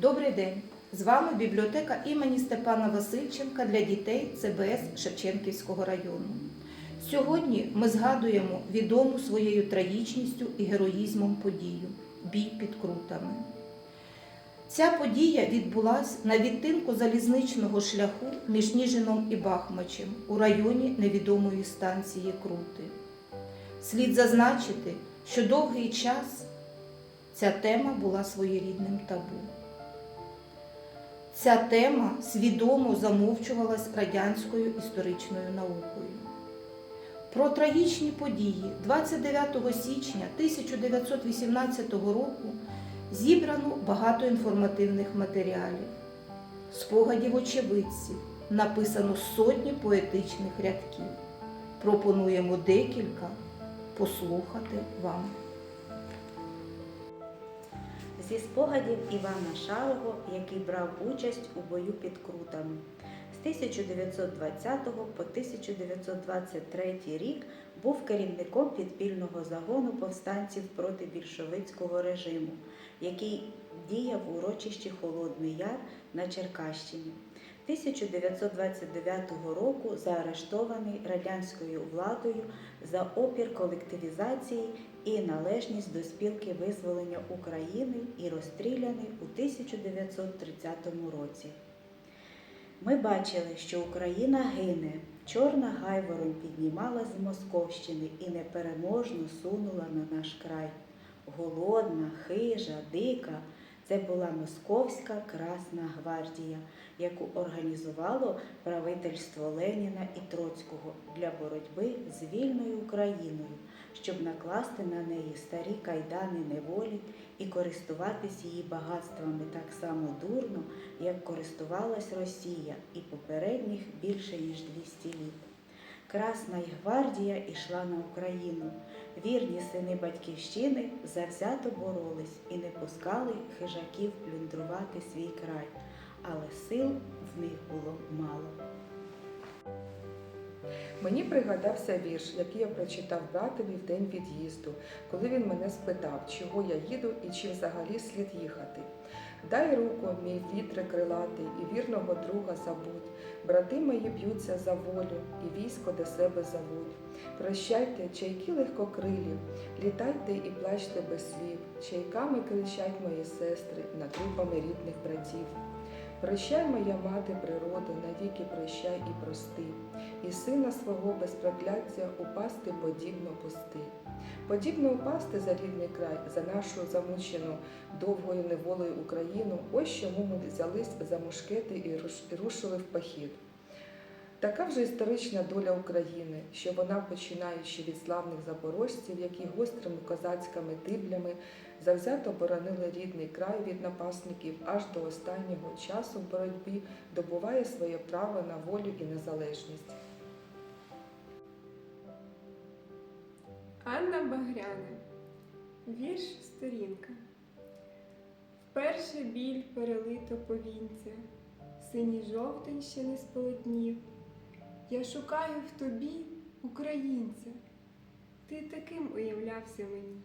Добрий день! З вами бібліотека імені Степана Васильченка для дітей ЦБС Шевченківського району. Сьогодні ми згадуємо відому своєю трагічністю і героїзмом подію бій під крутами. Ця подія відбулася на відтинку залізничного шляху між Ніжином і Бахмачем у районі невідомої станції Крути. Слід зазначити, що довгий час ця тема була своєрідним табу. Ця тема свідомо замовчувалась радянською історичною наукою. Про трагічні події 29 січня 1918 року зібрано багато інформативних матеріалів, спогадів очевидців, написано сотні поетичних рядків. Пропонуємо декілька послухати вам. Зі спогадів Івана Шалого, який брав участь у бою під Крутами. З 1920 по 1923 рік був керівником підпільного загону повстанців проти більшовицького режиму, який діяв у урочищі Холодний Яр на Черкащині. 1929 року заарештований радянською владою за опір колективізації і належність до спілки визволення України і розстріляний у 1930 році. Ми бачили, що Україна гине, чорна гайворонь піднімала з Московщини і непереможно сунула на наш край. Голодна, хижа, дика це була Московська Красна гвардія, яку організувало правительство Леніна і Троцького для боротьби з вільною Україною, щоб накласти на неї старі кайдани неволі і користуватись її багатствами так само дурно, як користувалась Росія і попередніх більше ніж 200 літ. Красна й гвардія йшла на Україну. Вірні сини батьківщини завзято боролись і не пускали хижаків плюндрувати свій край, але сил в них було мало. Мені пригадався вірш, який я прочитав братові в день від'їзду, коли він мене спитав, чого я їду і чи взагалі слід їхати. Дай руку, мій вітре крилатий, і вірного друга забудь. Брати мої б'ються за волю, і військо до себе зовуть. Прощайте, чайки легкокрилі, літайте і плачте без слів. Чайками кричать мої сестри над трупами рідних братів. Прощай, моя мати, природи, навіки прощай і прости, і сина свого без прокляття упасти подібно пусти. Подібно упасти за рідний край, за нашу замучену довгою неволею Україну, ось чому ми взялись за мушкети і рушили в похід. Така вже історична доля України, що вона, починаючи від славних запорожців, які гострими козацькими тиблями завзято боронили рідний край від напасників аж до останнього часу в боротьбі добуває своє право на волю і незалежність. Анна Багряна. Вірш сторінка. Вперше біль перелито повінця, синій жовтень ще не сполотнів. Я шукаю в тобі українця. Ти таким уявлявся мені.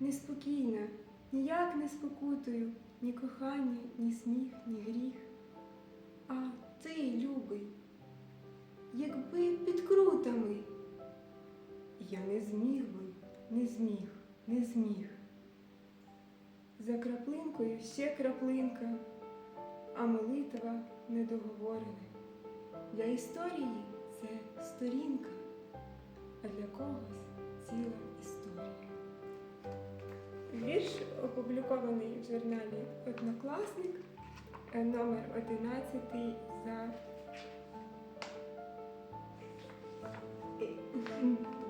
Неспокійна, ніяк не спокутую ні кохання, ні сміх, ні гріх. А ти, любий, якби під крутами. Я не зміг би, не зміг, не зміг. За краплинкою ще краплинка, а молитва недоговорена. Для історії це сторінка, а для когось ціла історія. Вірш опублікований в журналі Однокласник е, номер 11 за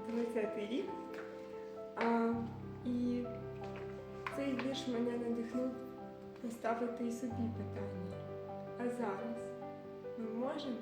20 рік. А, і цей вірш мене надихнув поставити і собі питання. А зараз ми можемо